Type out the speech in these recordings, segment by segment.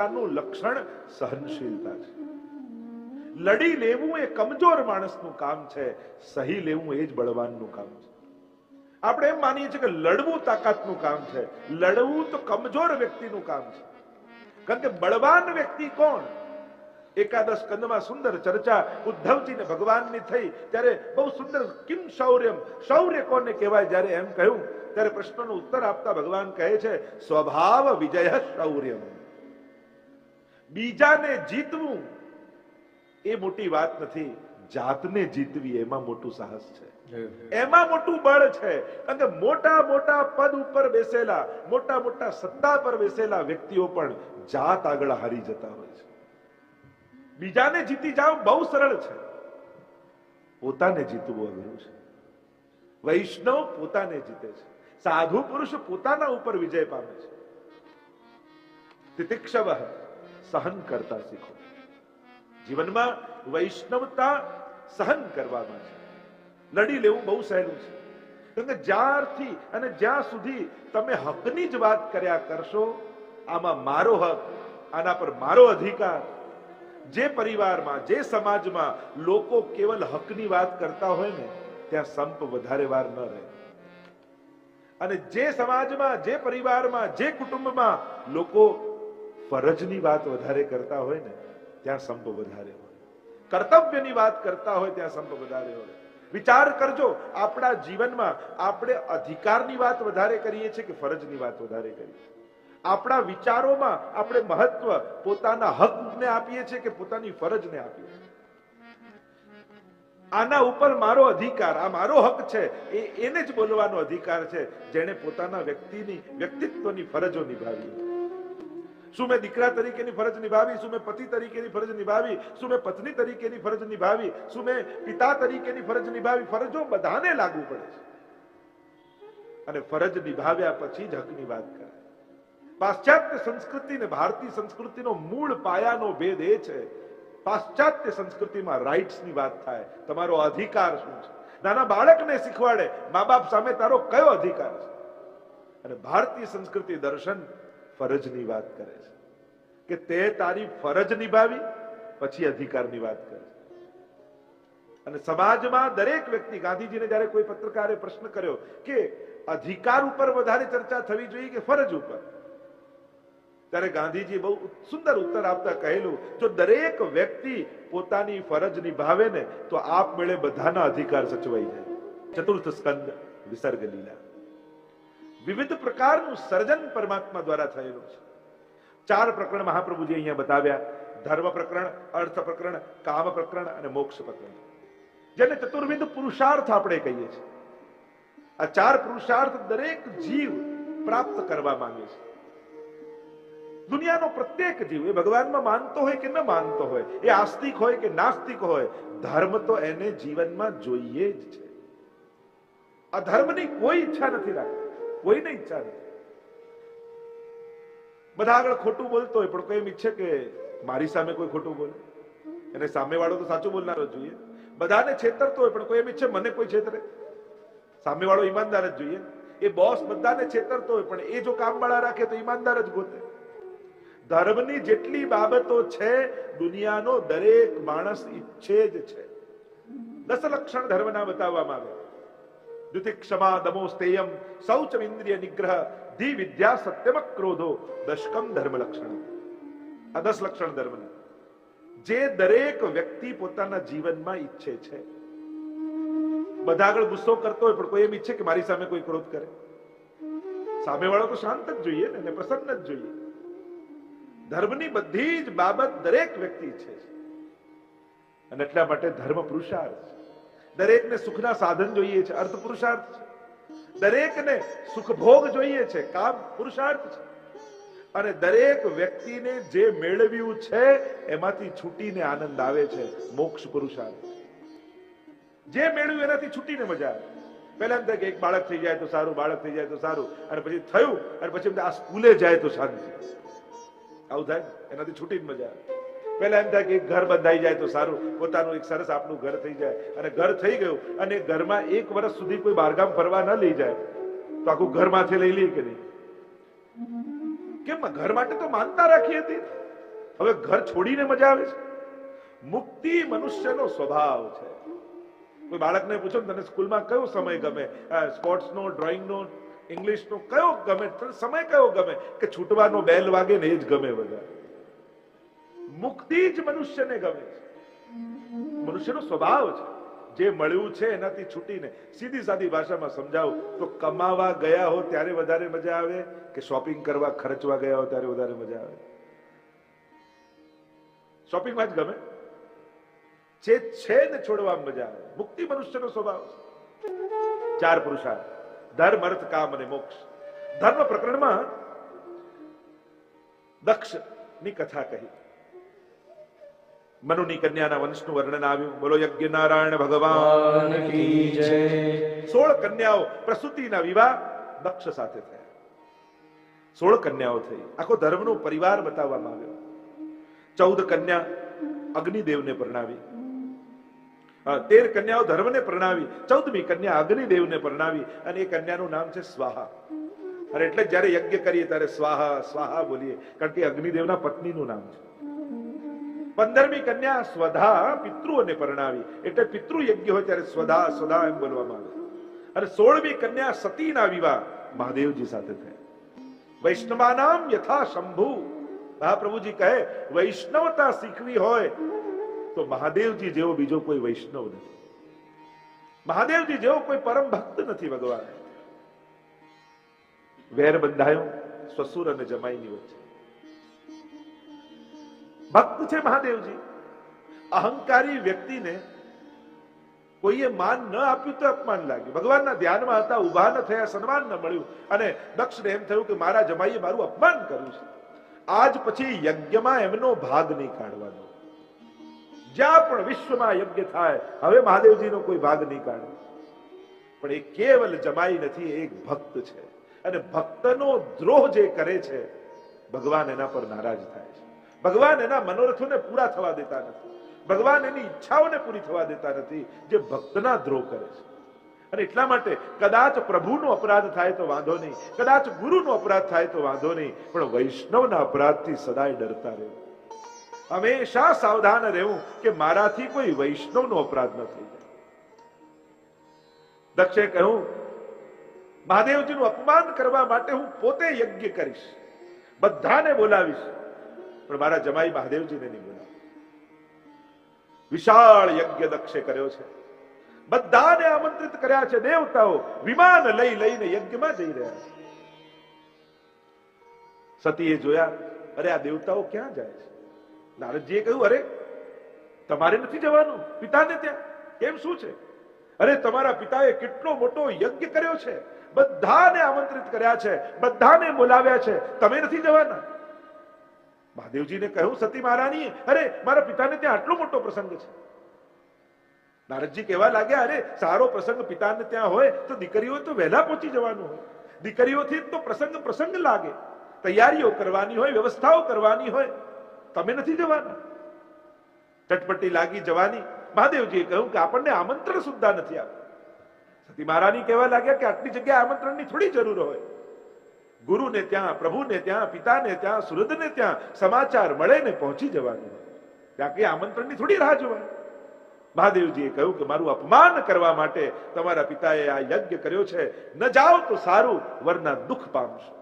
સહનશીલતાનું લક્ષણ સહનશીલતા છે. લડી લેવું એ કમજોર માણસનું કામ છે, સહી લેવું એ જ બળવાનનું કામ છે. આપણે એમ માનીએ છીએ કે લડવું તાકાતનું કામ છે, લડવું તો કમજોર વ્યક્તિનું કામ છે. કારણ કે બળવાન વ્યક્તિ કોણ? એકાદશ કંદમાં સુંદર ચર્ચા ઉદ્ધવજીને ભગવાનની થઈ, ત્યારે બહુ સુંદર કિમ શૌર્યમ, શૌર્ય કોને કહેવાય? જ્યારે એમ કહ્યું, ત્યારે પ્રશ્નનો ઉત્તર આપતા ભગવાન કહે છે, સ્વભાવ વિજય શૌર્યમ. બીજાને જીતવું એ મોટી વાત નથી. જાતને જીતવી એમાં મોટું સાહસ છે. એમાં મોટું બળ છે. કારણ કે મોટા મોટા પદ ઉપર બેસેલા, મોટા મોટા સત્તા પર બેસેલા વ્યક્તિઓ પણ જાત આગળ હારી જતા હોય છે. બીજાને જીતી જાવ બહુ સરળ છે. પોતાને જીતવું અઘરું છે. વૈષ્ણવ પોતાને જીતે છે. સાધુ પુરુષ પોતાના ઉપર વિજય પામે છે. તિતિક્ષવ સહન કરતા શીખો. જીવનમાં વૈષ્ણવતા સહન કરવામાં છે. લડી લેવું બહુ સહેલું છે. કારણ કે જ્યારથી અને જ્યાં સુધી તમે હકની જ વાત કર્યા કરશો, આમાં મારો હક, આના પર મારો અધિકાર. જે પરિવારમાં, જે સમાજમાં લોકો કેવલ હકની વાત કરતા હોય ને, ત્યાં સંપ વધારે વાર ન રહે. અને જે સમાજમાં, જે પરિવારમાં, જે કુટુંબમાં લોકો ફરજની વાત વધારે કરતા હોય ને, ત્યાં સંપ વધારે હોય. કર્તવ્યની વાત કરતા હોય, ત્યાં સંપ વધારે હોય. વિચાર કરજો, આપણા જીવનમાં આપણે અધિકારની વાત વધારે કરીએ છીએ કે ફરજની વાત વધારે કરીએ આપણા વિચારોમાં આપણે મહત્વ પોતાના હકને આપીએ છીએ કે પોતાની ફરજને આપીએ આના ઉપર મારો અધિકાર, આ મારો હક છે, એ એને જ બોલવાનો અધિકાર છે, જેણે પોતાના વ્યક્તિની, વ્યક્તિત્વની ફરજો નિભાવી. શું મેં દીકરા તરીકેની ફરજ નિભાવી? શું મેં પતિ તરીકેની ફરજ નિભાવી? શું મેં પત્ની તરીકેની ફરજ નિભાવી? શું મેં પિતા તરીકેની ફરજ નિભાવી? ફરજો બધાને લાગુ પડે છે. અને ફરજ નિભાવ્યા પછી જ હકની વાત કરે. પાશ્ચાત્ય સંસ્કૃતિ ને ભારતીય સંસ્કૃતિનો મૂળ પાયાનો ભેદ એ છે. પાશ્ચાત્ય સંસ્કૃતિમાં રાઇટ્સની વાત થાય. તમારો અધિકાર શું છે? નાના બાળકને શીખવાડે. મા બાપ સામે તારો કયો અધિકાર છે? અને ભારતીય સંસ્કૃતિ દર્શન ફરજની વાત કરે છે. કે તે તારી ફરજ નિભાવી, પછી અધિકારની વાત કરે છે. અને સમાજમાં દરેક વ્યક્તિ ગાંધીજીને જ્યારે કોઈ પત્રકારે પ્રશ્ન કર્યો કે અધિકાર ઉપર વધારે ચર્ચા થવી જોઈએ કે ફરજ ઉપર? ત્યારે ગાંધીજી બહુ સુંદર ઉત્તર આપતા કહેલું, જો દરેક વ્યક્તિ પોતાની ફરજ નિભાવે ને, તો આપમેળે બધાના અધિકાર સચવાઈ જાય. ચતુર્થ સ્કંદ, વિસર્ગ લીલા. વિવિધ પ્રકારનું સર્જન પરમાત્મા દ્વારા થયેલું છે. ચાર પ્રકરણ મહાપ્રભુજી અહીંયા બતાવ્યા. ધર્મ પ્રકરણ, અર્થ પ્રકરણ, કામ પ્રકરણ અને મોક્ષ પ્રકરણ. જેને ચતુર્વિધ પુરુષાર્થ આપણે કહીએ છીએ. આ ચાર પુરુષાર્થ દરેક જીવ પ્રાપ્ત કરવા માંગે છે. દુનિયાનો પ્રત્યેક જીવ એ ભગવાનમાં માનતો હોય કે ન માનતો હોય, એ આસ્તિક હોય કે નાસ્તિક હોય, ધર્મ તો એને જીવનમાં જોઈએ જ છે. આ ધર્મની કોઈ ઈચ્છા નથી રાખતી. કોઈને ઈચ્છા નથી બધા આગળ ખોટું બોલતો હોય, પણ કોઈ એમ ઈચ્છે કે મારી સામે કોઈ ખોટું બોલે. એને સામેવાળો તો સાચું બોલનારો જોઈએ. બધાને છેતરતો હોય, પણ કોઈ એમ ઈચ્છે મને કોઈ છેતરે. સામેવાળો ઈમાનદાર જ જોઈએ. એ બોસ બધાને છેતરતો હોય, પણ એ જો કામવાળા રાખે તો ઈમાનદાર જ ગોતે. ધર્મની જેટલી બાબતો છે, દુનિયાનો દરેક માણસ ઈચ્છે જ છે. દસ લક્ષણ ધર્મના બતાવવામાં આવે. દ્વિતિ ક્ષમા દમો સ્તેયમ શૌચ ઇન્દ્રિય નિગ્રહ ધી વિદ્યા સત્યમ ક્રોધો દશકમ ધર્મ લક્ષણ આ દસ લક્ષણ ધર્મ જે દરેક વ્યક્તિ પોતાના જીવનમાં ઈચ્છે છે બધા આગળ ગુસ્સો કરતો હોય પણ કોઈ એમ ઈચ્છે કે મારી સામે કોઈ ક્રોધ કરે સામેવાળો તો શાંત જ જોઈએ ને એને પ્રસન્ન જ જોઈએ ધર્મની બધી જ બાબત દરેક વ્યક્તિ ઈચ્છે છે અને એટલા માટે ધર્મ પુરુષાર્થ દરેકને સુખના સાધન જોઈએ છે. અર્થ પુરુષાર્થ છે. દરેકને સુખ ભોગ જોઈએ છે. કામ પુરુષાર્થ છે. અને દરેક વ્યક્તિને જે મેળવ્યું છે, એમાંથી છૂટીને આનંદ આવે છે. મોક્ષ પુરુષાર્થ. જે મેળવ્યું, એનાથી છૂટીને મજા આવે. પહેલા એમ કે એક બાળક થઈ જાય તો સારું, બાળક થઈ જાય તો સારું. અને પછી થયું, અને પછી આ સ્કૂલે જાય તો શાંતિ. આવું થાય? એનાથી છૂટીને મજા આવે. પહેલા એમ થાય કે ઘર બંધાઈ જાય તો સારું. પોતાનું એક સરસ આપણું ઘર થઈ જાય. અને ઘર થઈ ગયું અને ઘરમાં એક વર્ષ સુધી કોઈ બહારગામ ફરવા ન લઈ જાય. તો આખું ઘર માથે લઈ લઈએ કે નહીં? કેમ ઘર માટે તો માનતા રાખી હતી? હવે ઘર છોડીને મજા આવે છે? મુક્તિ મનુષ્યનો સ્વભાવ છે. કોઈ બાળકને પૂછો તને સ્કૂલમાં કયો સમય ગમે? સ્પોર્ટ્સનો, ડ્રોઈંગનો, ઇંગ્લિશનો કયો ગમે? સમય કયો ગમે? કે છૂટવાનો બેલ વાગે ને એ જ ગમે વધારે મુક્તિ જ મનુષ્યને ગમે છે. મનુષ્યનો સ્વભાવ છે. જે મળ્યું છે એનાથી છૂટીને સીધી સાદી ભાષામાં સમજાવું તો કમાવા ગયા હો ત્યારે વધારે મજા આવે કે શોપિંગ કરવા ખર્ચવા ગયા હો ત્યારે વધારે મજા આવે? શોપિંગમાં જ ગમે? જે છે ને છોડવામાં મજા આવે. મુક્તિ મનુષ્યનો સ્વભાવ છે. ચાર પુરુષાર્થ. ધર્મ, અર્થ, કામ અને મોક્ષ. ધર્મ પ્રકરણમાં દક્ષની કથા કહી. મનુની કન્યાના વંશનું વર્ણન આવ્યું. બોલો યજ્ઞ નારાયણ ભગવાન સોળ કન્યાઓ પ્રસૂતિના વિવાહ દક્ષ સાથે થયા. સોળ કન્યાઓ થઈ. આખો ધર્મનો પરિવાર બતાવવામાં આવ્યો. ચૌદ કન્યા અગ્નિદેવને પરણાવી. તેર કન્યાઓ ધર્મને પરણાવી. ચૌદમી કન્યા અગ્નિદેવને પરણાવી અને એ કન્યાનું નામ છે સ્વાહા. અને એટલે જ્યારે યજ્ઞ કરીએ ત્યારે સ્વાહા સ્વાહા બોલીએ. કારણ કે અગ્નિદેવના પત્નીનું નામ છે. પંદરમી કન્યા સ્વધા પિતૃઓને પરણાવી. એટલે પિતૃ યજ્ઞ હોય ત્યારે સ્વધા સ્વધા એમ બોલવામાં આવે. અને સોળમી કન્યા સતીના વિવાહ મહાદેવજી સાથે થયા. વૈષ્ણવાનામ યથા શંભુ. મહાપ્રભુજી કહે, વૈષ્ણવતા શીખવી હોય તો મહાદેવજી જેવો બીજો કોઈ વૈષ્ણવ નથી. મહાદેવજી જેવો કોઈ પરમ ભક્ત નથી ભગવાન. વેર બંધાયો સસુર અને જમાઈની વચ્ચે. ભક્ત છે મહાદેવજી. અહંકારી વ્યક્તિને કોઈએ માન ન આપ્યું તો અપમાન લાગ્યું. ભગવાનના ધ્યાનમાં હતા ઊભા ન થયા, સન્માન ન મળ્યું. અને દક્ષને એમ થયું કે મારા જમાઈએ મારું અપમાન કર્યું છે. આજ પછી યજ્ઞમાં એમનો ભાગ નહીં કાઢવાનો. જ્યાં પણ વિશ્વમાં યજ્ઞ થાય, હવે મહાદેવજીનો કોઈ ભાગ નહીં કાઢે. પણ એ કેવલ જમાઈ નથી એક ભક્ત છે. અને ભક્તનો દ્રોહ જે કરે છે, ભગવાન એના પર નારાજ થાય. ભગવાન એના મનોરથોને પૂરા થવા દેતા નથી. ભગવાન એની ઈચ્છાઓને પૂરી થવા દેતા નથી, જે ભક્તના દ્રોહ કરે છે. અને એટલા માટે કદાચ પ્રભુનો અપરાધ થાય તો વાંધો નહીં, કદાચ ગુરુનો અપરાધ થાય તો વાંધો નહીં, પણ વૈષ્ણવના અપરાધથી સદાય ડરતા રહેવું. હંમેશા સાવધાન રહેવું કે મારાથી કોઈ વૈષ્ણવનો અપરાધ ન થઈ જાય. દક્ષે કહ્યું, મહાદેવજીનું અપમાન કરવા માટે હું પોતે યજ્ઞ કરીશ. બધાને બોલાવીશ. પણ મારા જમાઈ મહાદેવજીને નહીં બોલાવ. વિશાળ યજ્ઞ દક્ષે કર્યો છે. બધાને આમંત્રિત કર્યા છે દેવતાઓ. વિમાન લઈ લઈને યજ્ઞમાં જઈ રહ્યા છે. સતીએ જોયા, અરે, આ દેવતાઓ ક્યાં જાય છે? નારદજીએ કહ્યું, અરે, તમારે નથી જવાનું? પિતાને ત્યાં? કેમ શું છે? અરે, તમારા પિતાએ કેટલો મોટો યજ્ઞ કર્યો છે. બધાને આમંત્રિત કર્યા છે. બધાને બોલાવ્યા છે. તમે નથી જવાના? મહાદેવજીને કહ્યું, સતી મહારાણી, અરે, મારા પિતાને ત્યાં આટલો મોટો પ્રસંગ છે. નારદજી કહેવા લાગ્યા, અરે, સારો પ્રસંગ પિતાને ત્યાં હોય, તો દીકરીઓ તો વહેલા પહોંચી જવાનું હોય. દીકરીઓથી તો પ્રસંગ પ્રસંગ લાગે. તૈયારીઓ કરવાની હોય, વ્યવસ્થાઓ કરવાની હોય. તમે નથી જવાના. ચટપટી લાગી જવાની. મહાદેવજીએ કહ્યું કે, આપણને આમંત્રણ સુદ્ધા નથી આપ્યું સતી મહારાણી કહેવા લાગ્યા કે, આટલી જગ્યાએ આમંત્રણની થોડી જરૂર હોય. ગુરુને ત્યાં, પ્રભુને ત્યાં, પિતાને ત્યાં સુરદને ત્યાં સમાચાર મળે ને પહોંચી જવાનું. ત્યાં કઈ આમંત્રણની થોડી રાહ જોવાય. મહાદેવજીએ કહ્યું કે મારું અપમાન કરવા માટે તમારા પિતાએ આ યજ્ઞ કર્યો છે. ન જાઓ તો સારું, વરના દુઃખ પામશો.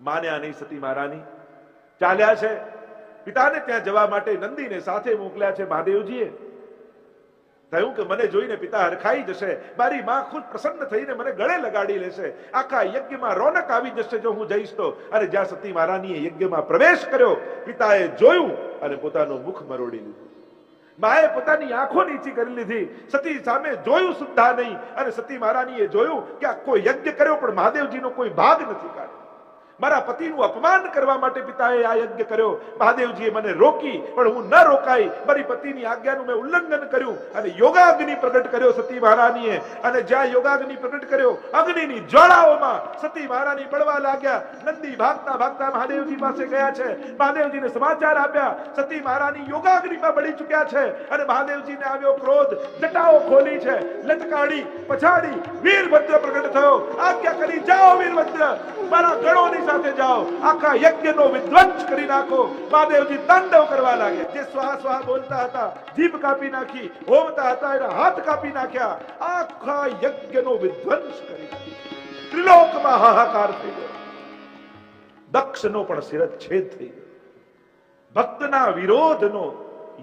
માન્યા નહીં સતી મહારાની. ચાલ્યા છે. પિતાને ત્યાં જવા માટે નંદીને સાથે મોકલ્યા છે મહાદેવજીએ. થયું કે મને જોઈને પિતા હરખાઈ જશે. મારી માં ખુદ પ્રસન્ન થઈને મને ગળે લગાડી લેશે. આખા યજ્ઞમાં રોનક આવી જશે જો હું જઈશ તો. અને જ્યાં સતી મહારાણીએ યજ્ઞમાં પ્રવેશ કર્યો, પિતાએ જોયું અને પોતાનું મુખ મરોડી લીધું. માએ પોતાની આંખો નીચી કરી લીધી. સતી સામે જોયું સુદ્ધા નહીં. અને સતી મહારાણીએ જોયું કે આખો યજ્ઞ કર્યો, પણ મહાદેવજીનો કોઈ ભાગ નથી કાઢ્યો. મારા પતિનું અપમાન કરવા માટે પિતાએ આ યજ્ઞ કર્યો. મહાદેવજીએ મને રોકી, પણ હું ન રોકાઈ. મારી પતિની આજ્ઞાનું મેં ઉલ્લંઘન કર્યું અને યોગાગ્નિ પ્રગટ કર્યો સતી મહારાણીએ. અને જ્યાં યોગાગ્નિ પ્રગટ કર્યો, અગ્નિની જ્વાળાઓમાં સતી મહારાણી પડવા લાગ્યા. નંદી ભાગતા ભાગતા મહાદેવજી પાસે ગયા છે. મહાદેવજીને સમાચાર આપ્યા. સતી મહારાણી યોગાગ્નિમાં બળી ચૂક્યા છે અને મહાદેવજીને આવ્યો ક્રોધ. જટાઓ ખોલી છે. લટકાડી, પછાડી, વીરભદ્ર પ્રગટ થયો. આજ્ઞા કરી, જાઓ વીરભદ્ર. મારા ગણોની મારી સાથે જાઓ આખા યજ્ઞનો વિધ્વંસ કરી નાખો મહાદેવજી તાંડવ કરવા લાગે જે સ્વાહા સ્વાહા બોલતા હતા જીભ કાપી નાખી હોમતા હતા એના હાથ કાપી નાખ્યા આખા યજ્ઞનો વિધ્વંસ કરી નાખ્યો ત્રિલોકમાં હાહાકાર થઈ ગયો દક્ષનો પણ શિરચ્છેદ થઈ ગયો ભક્તના વિરોધનો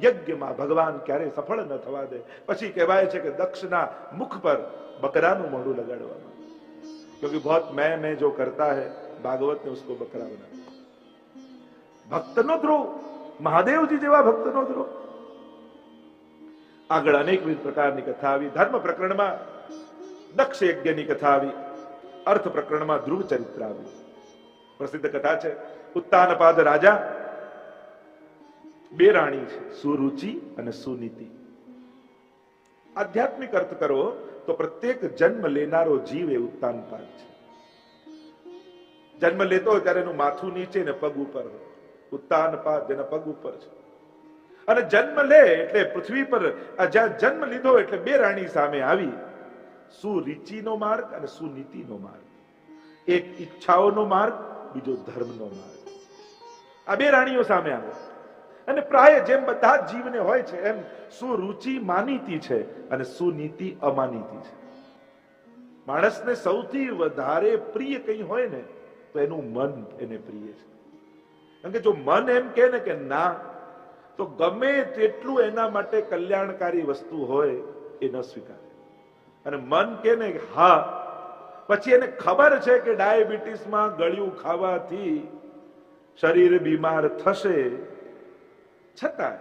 યજ્ઞમાં ભગવાન ક્યારે સફળ ન થવા દે પછી કહેવાય છે કે દક્ષના મુખ પર બકરાનું મોઢું લગાડવામાં क्योंकि बहुत मैं मैं जो करता है ભાગવત ને ઉસકો બકરા બના ભક્તનો ધ્રુવ મહાદેવજી જેવા ભક્તનો ધ્રુવ આગળ અનેકવિધ પ્રકારની કથા આવી, ધર્મ પ્રકરણમાં દક્ષ યજ્ઞની કથા આવી, અર્થ પ્રકરણમાં ધ્રુવ ચરિત્ર આવ્યું પ્રસિદ્ધ કથા છે, ઉત્તાનપાદ રાજા બે રાણી છે, સુરુચિ અને સુનીતિ. આધ્યાત્મિક અર્થ કરો તો પ્રત્યેક જન્મ લેનારો જીવ એ ઉત્તાનપાદ છે. જન્મ લેતો હોય ત્યારે એનું માથું નીચે ને પગ ઉપર ઉત્તાન પાદ જેના પગ ઉપર છે. અને જન્મ લે એટલે પૃથ્વી પર જ્યાં જન્મ લીધો એટલે બે રાણી સામે આવી. સુરીચિનો માર્ગ અને સુનીતિનો માર્ગ. એક ઈચ્છાઓનો માર્ગ, બીજો ધર્મનો માર્ગ. આ બે રાણીઓ સામે આવે. અને પ્રાય જેમ બધા જીવને હોય છે એમ સુરુચિ માનીતી છે અને સુનીતિ અમાનીતી છે. માણસને સૌથી વધારે પ્રિય કંઈ હોય ને તો એનું મન એને પ્રિય છે. કારણ કે જો મન એમ કે ને કે ના, તો ગમે તેટલું એના માટે કલ્યાણકારી વસ્તુ હોય, એ ન સ્વીકારે. અને મન કે ને હા, પછી એને ખબર છે કે ડાયાબિટીસમાં ગળ્યું ખાવાથી શરીર બીમાર થશે. છતાં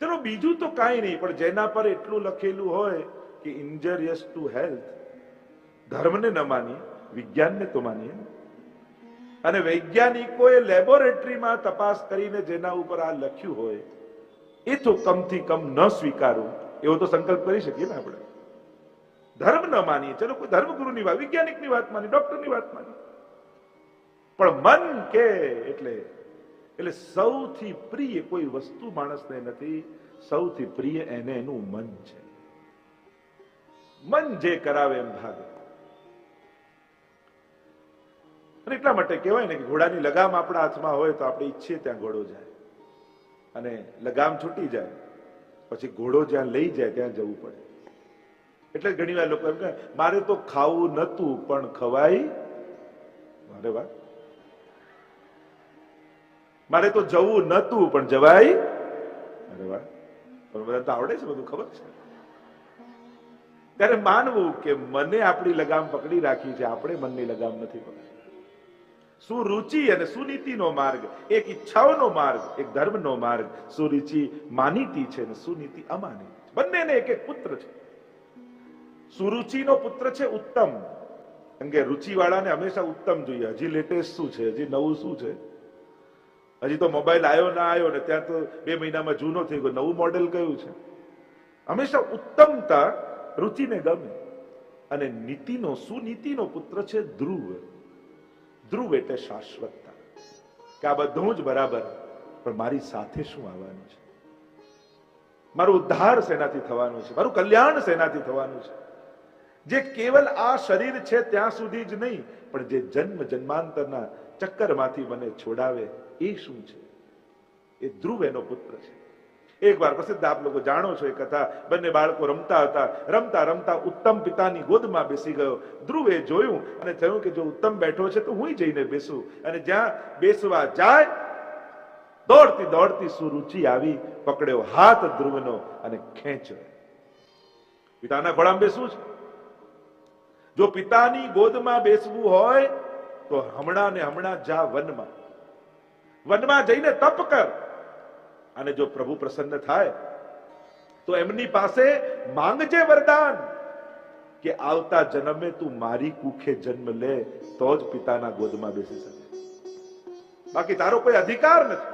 ચલો બીજું તો કાંઈ નહીં, પણ જેના પર એટલું લખેલું હોય કે ઇન્જરિયસ ટુ હેલ્થ ધર્મને ન માનીએ, વિજ્ઞાનને તો માનીએ. અને વૈજ્ઞાનિકોએ લેબોરેટરીમાં તપાસ કરીને જેના ઉપર આ લખ્યું હોય, એ તો કમથી કમ ન સ્વીકારવું એવો તો સંકલ્પ કરી શકીએ ને આપણે. ધર્મ ન માનીએ. ચલો, કોઈ ધર્મગુરુની વાત, વૈજ્ઞાનિકની વાત માની, ડોક્ટરની વાત માની. પણ મન કે એટલે એટલે સૌથી પ્રિય કોઈ વસ્તુ માણસને નથી, સૌથી પ્રિય એને એનું મન છે. મન જે કરાવે એમ ભાગે. અને એટલા માટે કહેવાય ને કે ઘોડાની લગામ આપણા હાથમાં હોય તો આપણે ઈચ્છીએ ત્યાં ઘોડો જાય. અને લગામ છૂટી જાય. પછી ઘોડો જ્યાં લઈ જાય ત્યાં જવું પડે. એટલે ઘણી વાર લોકો એમ કહે, મારે તો ખાવું નતું પણ ખવાય મારે વાત. મારે તો જવું નતું પણ જવાય અરે વાહ પણ બધા તો આવડે છે બધું, ખબર છે? ત્યારે માનવું કે મને આપણી લગામ પકડી રાખી છે, આપણે મનની લગામ નથી પકડી. સુરુચિ અને સુનીતિનો માર્ગ, એક ઈચ્છાઓનો માર્ગ, એક ધર્મનો માર્ગ. સુરુચિ માનીતી છે અને સુનીતિ અમાનીતી બંનેને એક એક પુત્ર છે. સુરુચિનો પુત્ર છે ઉત્તમ. કેમ કે રુચિવાળાને હંમેશા ઉત્તમ જોઈએ. હજી લેટેસ્ટ શું છે? હજી નવું શું છે? હજી તો મોબાઈલ આવ્યો ના આવ્યો ને ત્યાં તો બે મહિનામાં જૂનો થઈ ગયો. નવું મોડેલ કયું છે? હંમેશા ઉત્તમતા રુચિને ગમે. અને નીતિનો, સુનીતિનો પુત્ર છે ધ્રુવ. ધ્રુવ એટલે શાશ્વતતા કે આ બધું જ બરાબર, પણ મારી સાથે શું આવવાનું છે? મારું ઉદ્ધાર શેનાથી થવાનું છે, મારું કલ્યાણ સેનાથી થવાનું છે. જે કેવલ આ શરીર છે ત્યાં સુધી જ નહીં, પણ જે જન્મ જન્માંતરના ચક્કરમાંથી મને છોડાવે એ શું છે? એ ધ્રુવ એનો પુત્ર છે. એક વાર પ્રસિદ્ધ આપ લોકો જાણો છો એ કથા. બંને બાળકો રમતા હતા. રમતા રમતા ઉત્તમ પિતાની ગોદમાં બેસી ગયો. ધ્રુવે જોયું અને થયું કે જો ઉત્તમ બેઠો છે તો હું જઈને બેસું. અને જ્યાં બેસવા જાય, દોડતી દોડતી સુરુચિ આવી, પકડ્યો હાથ ધ્રુવનો અને ખેંચ્યો. પિતાના ખોળામાં બેસવું છે. જો પિતાની ગોદમાં બેસવું હોય, તો હમણાં ને હમણાં જા વનમાં. વનમાં જઈને તપ કર. અને જો પ્રભુ પ્રસન્ન થાય, તો એમની પાસે માંગજે વરદાન કે આવતા જન્મે તું મારી કુખે જન્મ લે, તો જ પિતાના ગોદમાં બેસી શકે. બાકી તારો કોઈ અધિકાર નથી.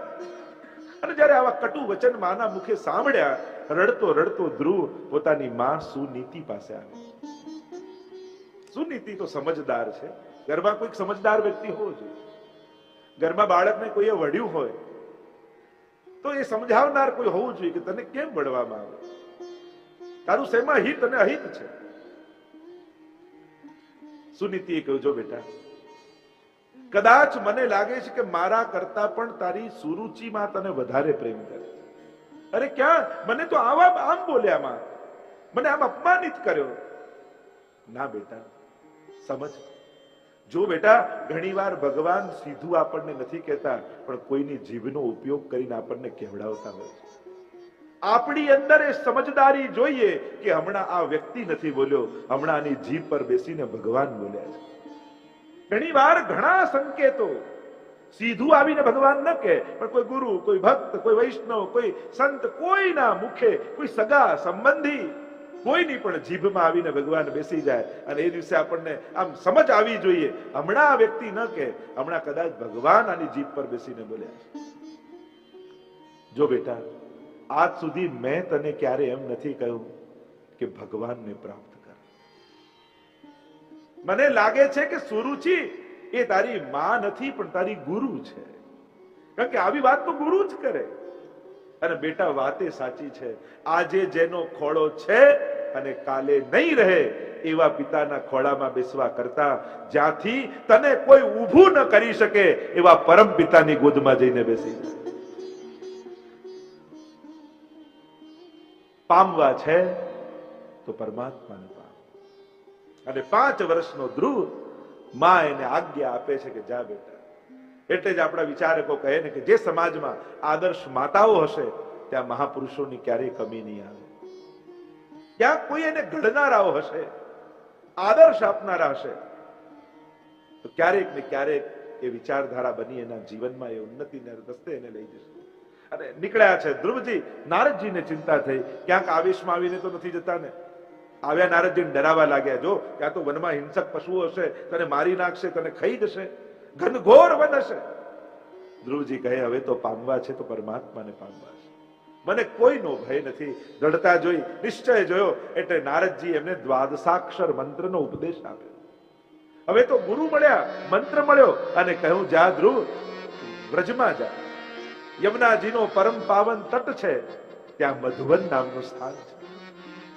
અને જ્યારે આવા કટુ વચન માના મુખે સાંભળ્યા, રડતો રડતો ધ્રુવ પોતાની માં સુનીતિ પાસે આવે સુનીતિ તો સમજદાર છે. ઘરમાં કોઈક સમજદાર વ્યક્તિ હોવો જોઈએ. ઘરમાં બાળકને કોઈએ વઢ્યું હોય તો એ સમજાવનાર કોઈ હોવું જોઈએ કે તને કેમ ભણવામાં આવે? તારું શેમાં હિત અને અહિત છે? સુનીતિએ કહ્યું, જો બેટા, કદાચ મને લાગે છે કે મારા કરતા પણ તારી સુરુચિમાં તને વધારે પ્રેમ કરે. અરે ક્યાં? મને તો આવા આમ બોલ્યા માં મને આમ અપમાનિત કર્યો. ના બેટા, સમજ. જો બેટા, ઘણીવાર ભગવાન સીધું આપણને નથી કહેતા, પણ કોઈની જીભનો ઉપયોગ કરીને આપણને કહેવડાવતા હોય છે. આપણી અંદર એ સમજદારી જોઈએ કે હમણાં આ વ્યક્તિ નથી બોલ્યો, હમણાં આની જીભ પર બેસીને ભગવાન બોલ્યા છે. ઘણી વાર ઘણા સંકેતો સીધું આવીને ભગવાન ન કહે, પણ કોઈ ગુરુ, કોઈ ભક્ત, કોઈ વૈષ્ણવ, કોઈ સંત, કોઈના મુખે કોઈ સગા સંબંધી કોઈની પણ જીભમાં આવીને ભગવાન બેસી જાય અને એ દિવસે આપણને આમ સમજ આવી જોઈએ. હમણાં આ વ્યક્તિ ન કે હમણાં કદાચ ભગવાન આની જીભ પર બેસીને બોલ્યા જો બેટા, આજ સુધી મેં તને ક્યારે એમ નથી કહ્યું કે ભગવાનને પ્રાપ્ત કર. મને લાગે છે કે સુરુચિ એ તારી માં નથી, પણ તારી ગુરુ છે. કારણ કે આવી વાત તો ગુરુ જ કરે. અને બેટા, વાતે સાચી છે આજે જેનો ખોળો છે અને કાલે નહીં રહે, એવા પિતાના ખોળામાં બેસવા કરતા જ્યાંથી તને કોઈ ઊભું ન કરી શકે, એવા પરમ પિતાની ગોદમાં જઈને બેસી. પામવા છે તો પરમાત્માને પામ અને પાંચ વર્ષનો ધ્રુવમાં એને આજ્ઞા આપે છે કે જા બેટા એટલે જ આપણા વિચારકો કહે ને કે જે સમાજમાં આદર્શ માતાઓ હશે, ત્યાં મહાપુરુષોની ક્યારેય કમી નહીં આવે. ત્યાં કોઈ એને ઘડનારાઓ હશે, આદર્શ આપનારા હશે, તો ક્યારેક ને ક્યારેક એ વિચારધારા બની એના જીવનમાં એ ઉન્નતિને રસ્તે એને લઈ જશે. અને નીકળ્યા છે ધ્રુવજી, નારદજીને ચિંતા થઈ. ક્યાંક આવેશમાં આવીને તો નથી જતા ને? આવ્યા નારદજીને ડરાવા લાગ્યા, જો, ત્યાં તો વનમાં હિંસક પશુઓ હશે, તને મારી નાખશે, તને ખાઈ જશે. ઘનઘોર બનશે ધ્રુવજી કહે, હવે તો પામવા છે તો પરમાત્માને પામવા છે. મને કોઈનો ભય નથી. દડતા જોઈ, નિશ્ચય જોયો, એટલે નારદજી એમને દ્વાદશાક્ષર મંત્રનો ઉપદેશ આપ્યો. હવે તો ગુરુ મળ્યા, મંત્ર મળ્યો અને કહ્યું, જા ધ્રુવ વ્રજમાં જા. યમુનાજીનો પરમ પાવન તટ છે. ત્યાં મધુવન નામનું સ્થાન છે.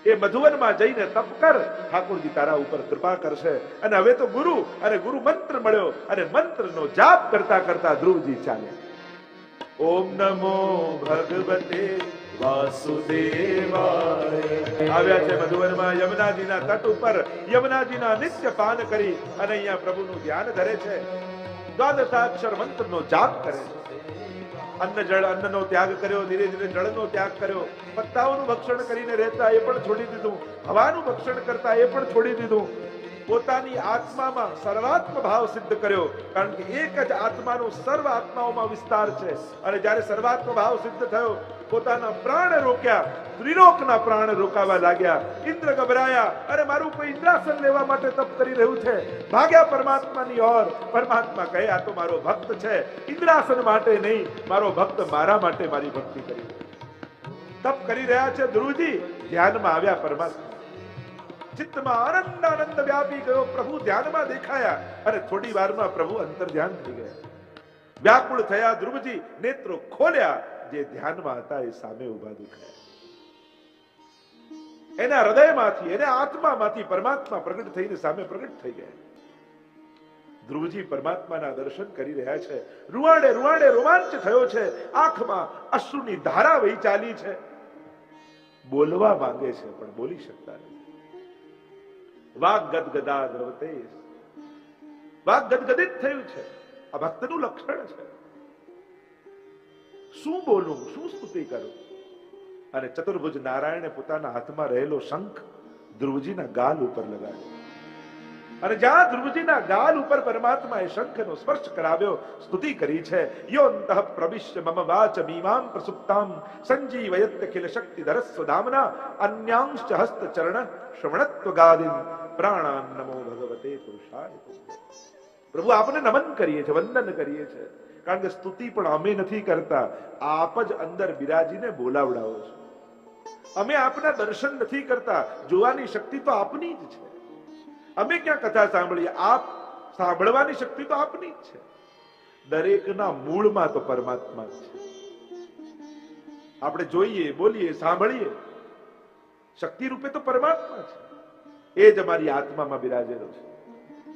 એ મધુવનમાં જઈને તપ કર. ઠાકોરજી તારા ઉપર કૃપા કરશે. અને હવે તો ગુરુ અને ગુરુ મંત્ર મળ્યો અને મંત્રનો જાપ કરતા કરતા ધ્રુવજી ચાલ્યા. ઓમ નમો ભગવતે વાસુદેવાય. આવ્યા છે મધુવનમાં યમુનાજીના તટ ઉપર. યમુનાજીના નિત્ય પાન કરી અને અહીંયા પ્રભુનું ધ્યાન ધરે છે. દ્વાદશાક્ષર મંત્રનો જાપ કરે છે. અન્ન જળ અન્નનો ત્યાગ કર્યો, ધીરે ધીરે જળનો ત્યાગ કર્યો. પત્તાઓનું ભક્ષણ કરીને રહેતા એ પણ છોડી દીધું. હવાનું ભક્ષણ કરતા એ પણ છોડી દીધું. પોતાની આત્મામાં સર્વાત્મ ભાવ સિદ્ધ કર્યો. કારણ કે એક જ આત્માનો સર્વ આત્માઓમાં વિસ્તાર છે. અને જ્યારે સર્વાત્મ ભાવ સિદ્ધ થયો પોતાના પ્રાણ રોક્યા, ત્રિલોકના પ્રાણ રોકાવા લાગ્યા. ઇન્દ્ર ગભરાયા, અરે, મારું કોઈ ઇન્દ્રાસન લેવા માટે તપ કરી રહ્યું છે. ભાગ્યા પરમાત્માની ઓર. પરમાત્મા કહે, આ તો મારો ભક્ત છે. ઇન્દ્રાસન માટે નહીં, મારો ભક્ત મારા માટે મારી ભક્તિ કરી તપ કરી રહ્યા છે ધ્રુવજી. ધ્યાનમાં આવ્યા પરમાત્મા. ચિત્તમાં આનંદ આનંદ વ્યાપી ગયો. પ્રભુ ધ્યાનમાં દેખાયા. અને થોડી વારમાં પ્રભુ અંતર ધ્યાન થઈ ગયા. વ્યાકુળ થયા ધ્રુવજી, નેત્રો ખોલ્યા. જે ધ્યાનમાં હતા એ સામે ઊભા દેખાયા. એના હૃદયમાંથી, એના આત્મામાંથી પરમાત્મા પ્રગટ થઈને સામે પ્રગટ થઈ ગયા. ધ્રુવજી પરમાત્માના દર્શન કરી રહ્યા છે. રૂવાડે રૂવાડે રોમાંચ થયો છે. આંખમાં અશ્રુની ધારા વહી ચાલી છે. બોલવા માંગે છે, પણ બોલી શકતા નથી. વાગ ગદગદા દ્રવતે. વાગ ગદગદિત થયું છે. આ ભક્તનું લક્ષણ છે. શું બોલું? શું સ્તુતિ કરું? અને ચતુર્ભુજ નારાયણે પોતાના હાથમાં રહેલો શંખ ધ્રુવજીના ગાલ ઉપર લગાવ્યો અને જ્યાં ધ્રુવજીના ગાલ ઉપર પરમાત્માએ શંખનો સ્પર્શ કરાવ્યો, સ્તુતિ કરી છે યોંતઃ પ્રવિશ્ય મમ વાચ મીમાં પ્રસુપ્તામ સંજીવયત્ય ખિલ શક્તિ ધરસ્વ ધામના અન્યાંશ્ચ હસ્ત ચરણ શ્રવણત્વ ગાદિન પ્રાણાન નમો ભગવતે પુરુષાય. પ્રભુ, આપને નમન કરીએ છીએ, વંદન કરીએ છીએ. કારણ કે સ્તુતિ પણ અમે નથી કરતા. આપ જ અંદર બિરાજીને બોલાવડાવો છો. અમે આપના દર્શન નથી કરતા. જોવાની શક્તિ તો આપની જ છે. અમે ક્યાં કથા સાંભળીએ? આપ સાંભળવાની શક્તિ તો આપની જ છે. દરેકના મૂળમાં તો પરમાત્મા જ છે. આપણે જોઈએ, બોલીએ, સાંભળીએ. શક્તિ રૂપે તો પરમાત્મા છે. એ જ અમારી આત્મામાં બિરાજેલો છે.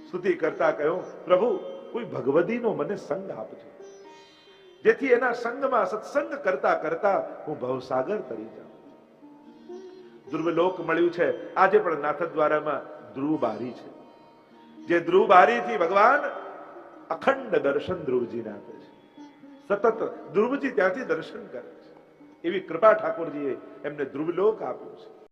સ્તુતિ કરતા કહ્યું પ્રભુ, કોઈ ભગવદીનો મને સંગ આપજો. જેથી એના સંગમાં સત્સંગ કરતા કરતા હું ભવસાગર તરી જાઉં. ધ્રુવલોક મળ્યું છે. આજે પણ નાથદ્વારામાં ધ્રુવ બારી છે. જે ધ્રુવ બારીથી ભગવાન અખંડ દર્શન ધ્રુવજીને આપે છે. સતત ધ્રુવજી ત્યાંથી દર્શન કરે છે. એવી કૃપા ઠાકોરજીએ એમને ધ્રુવલોક આપ્યું છે.